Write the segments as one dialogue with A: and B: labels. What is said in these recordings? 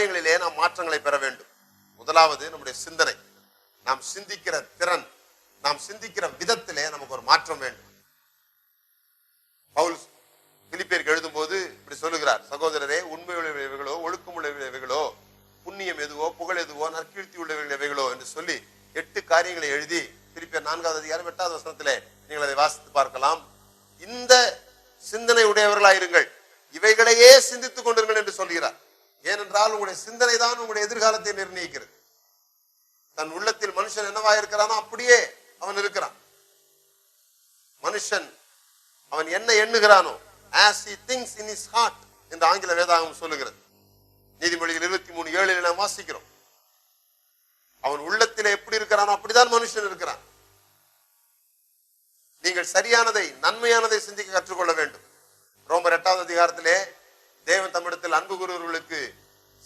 A: காரியங்களிலே நாம் மாற்றங்களை பெற வேண்டும். முதலாவது நம்முடைய சிந்தனை. நாம் சிந்திக்கிற திறன் நாம் சிந்திக்கிற விதத்திலே நமக்கு ஒரு மாற்றம் வேண்டும். பவுல் பிலிப்பியருக்கு எழுதும்போது இப்படி சொல்லுகிறார் சகோதரரே உண்மை உள்ளவைகளோ ஒழுக்கம் உள்ளவைகளோ புண்ணியம் எதுவோ புகழ் எதுவோ நற்கீர்த்தி உள்ளவைகளோ என்று சொல்லி எட்டு காரியங்களை எழுதி பிலிப்பியர் நான்காவது அதிகாரம் எட்டாவது வசனத்திலே நீங்கள் அதை வாசித்து பார்க்கலாம். இந்த சிந்தனை உடையவர்களாயிருங்கள். இவைகளையே சிந்தித்துக் கொண்டிருங்கள் என்று சொல்கிறார். ஏனென்றால் உங்களுடைய சிந்தனை தான் உங்களுடைய எதிர்காலத்தை நிர்ணயிக்கிறது. தன் உள்ளத்தில் மனுஷன் என்னவா இருக்கிறானோ அப்படியே அவன் இருக்கிறான். மனுஷன் அவன் என்ன எண்ணுகிறானோ as he thinks in his heart என்று ஆங்கில வேதாகம் சொல்லுகிறது. நீதிமொழிகள் இருபத்தி மூணு ஏழில் நாம் வாசிக்கிறோம். அவன் உள்ளத்தில் எப்படி இருக்கிறானோ அப்படிதான் மனுஷன் இருக்கிறான். நீங்கள் சரியானதை நன்மையானதை சிந்திக்க கற்றுக்கொள்ள வேண்டும். ரோமர் எட்டாவது அதிகாரத்திலே தேவன் அன்பு கூறுவர்களுக்கு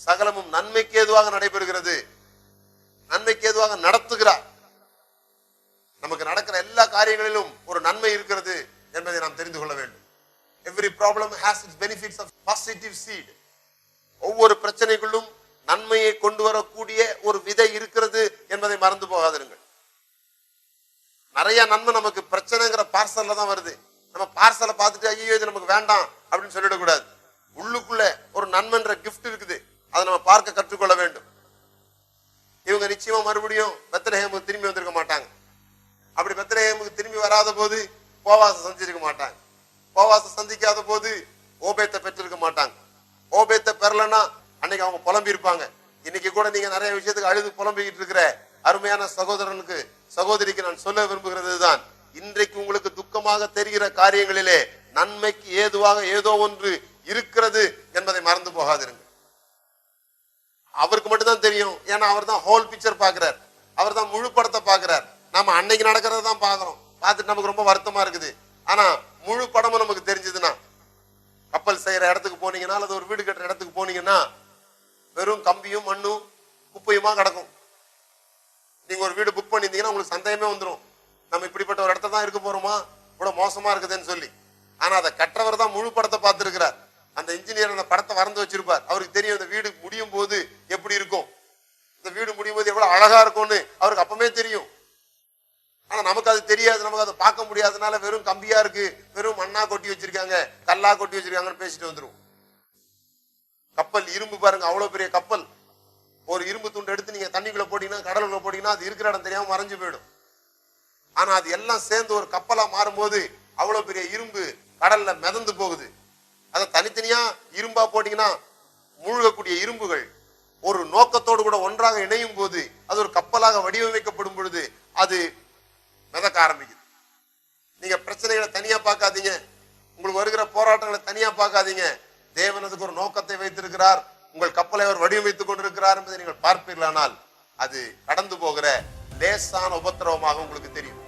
A: சகலமும் நன்மைக்கு ஏதுவாக நடைபெறுகிறது. நன்மைக்கு ஏதுவாக நடத்துகிறார். நமக்கு நடக்கிற எல்லா காரியங்களிலும் ஒரு நன்மை இருக்கிறது என்பதை நாம் தெரிந்து கொள்ள வேண்டும். Every problem has its benefits of positive seed ஒவ்வொரு பிரச்சனைக்குள்ளும் நன்மையை கொண்டு வரக்கூடிய ஒரு விதை இருக்கிறது என்பதை மறந்து போகாதிருங்கள். நிறைய நன்மை நமக்கு பிரச்சனைங்கிற பார்சல்ல தான் வருது. நம்ம பார்சலை பார்த்துட்டு ஐயோ இது நமக்கு வேண்டாம் அப்படின்னு சொல்லிடக்கூடாது. உள்ளுக்குள்ள ஒரு நன்மைன்ற கிஃப்ட் இருக்குது. அதை நம்ம பார்க்க கற்றுக்கொள்ள வேண்டும். இவங்க நிச்சயமா மறுபடியும் பெத்தலஹேமுக்கு திரும்பி வந்திருக்க மாட்டாங்க. அப்படி பெத்தலஹேமுக்கு திரும்பி வராத போது போவாசம் சந்திச்சிருக்க மாட்டாங்க. போவாசம் சந்திக்காத போது ஓபேத்தை பெற்றிருக்க மாட்டாங்க. ஓபேத்தை பெறலன்னா அன்னைக்கு அவங்க புலம்பி இருப்பாங்க. இன்னைக்கு கூட நீங்க நிறைய விஷயத்துக்கு அழுது புலம்பிக்கிட்டு இருக்கிற அருமையான சகோதரனுக்கு சகோதரிக்கு நான் சொல்ல விரும்புகிறது தான் இன்றைக்கு உங்களுக்கு துக்கமாக தெரிகிற காரியங்களிலே நன்மைக்கு ஏதுவாக ஏதோ ஒன்று இருக்கிறது என்பதை மறந்து போகாதிருங்க அவருக்கு மட்டும்தான் தெரியும். ஏன்னா அவர் தான் ஹோல் பிக்சர் பாக்குறார் அவர் தான் முழு படத்தை பாக்குறார் நாம அன்னைக்கு நடக்கிறத தான் பாக்குறோம் பார்த்துட்டு நமக்கு ரொம்ப வருத்தமா இருக்குது. ஆனா முழு படமும் நமக்கு தெரிஞ்சதுன்னா கப்பல் செய்யற இடத்துக்கு போனீங்கன்னா அல்லது ஒரு வீடு கட்டுற இடத்துக்கு போனீங்கன்னா வெறும் கம்பியும் மண்ணும் குப்பையுமா கிடக்கும். நீங்க ஒரு வீடு புக் பண்ணியிருந்தீங்கன்னா உங்களுக்கு சந்தேகமே வந்துடும் நம்ம இப்படிப்பட்ட ஒரு இடத்த தான் இருக்க போறோமா? இவ்வளவு மோசமா இருக்குதுன்னு சொல்லி. ஆனா அதை கற்றவர் தான் முழு படத்தை பார்த்திருக்கிறார். படத்தை வறந்து வச்சிருப்பார். அவருக்கு தெரியும் இந்த வீடு முடியும் போது எப்படி இருக்கும். இந்த வீடு முடியும் போது எவ்வளவு அழகா இருக்கும்னு அவருக்கு அப்பவே தெரியும். ஆனா நமக்கு அது தெரியாது. நமக்கு அதை பார்க்க முடியாதனால வெறும் கம்பியா இருக்கு வெறும் மண்ணா கொட்டி வச்சிருக்காங்க கல்லா கொட்டி வச்சிருக்காங்கன்னு பேசிட்டு வந்துடும் கப்பல் இரும்பு பாருங்க அவ்வளவு பெரிய கப்பல். ஒரு இரும்பு துண்டு எடுத்து நீங்க தண்ணிக்குள்ள போட்டீங்கன்னா கடலுக்குள்ள போட்டீங்கன்னா அது இருக்கிற இடம் தெரியாம மறைஞ்சு போயிடும். ஆனா அது எல்லாம் சேர்ந்து ஒரு கப்பலா மாறும்போது அவ்வளவு பெரிய இரும்பு கடல்ல மிதந்து போகுது. அதை தனித்தனியா இரும்பா போட்டீங்கன்னா மூழ்கக்கூடிய இரும்புகள் ஒரு நோக்கத்தோடு கூட ஒன்றாக இணையும் போது அது ஒரு கப்பலாக வடிவமைக்கப்படும் பொழுது அது மிதக்க ஆரம்பிக்குது. நீங்க பிரச்சனைகளை தனியா பார்க்காதீங்க. உங்களுக்கு வருகிற போராட்டங்களை தனியா பார்க்காதீங்க. தேவன் அதுக்கு ஒரு நோக்கத்தை வைத்திருக்கிறார். உங்கள் கப்பலை அவர் வடிவமைத்துக் கொண்டிருக்கிறார் என்பதை நீங்கள் பார்ப்பீர்களானால் அது கடந்து போகிற லேசான உபத்திரவமாக உங்களுக்கு தெரியும்.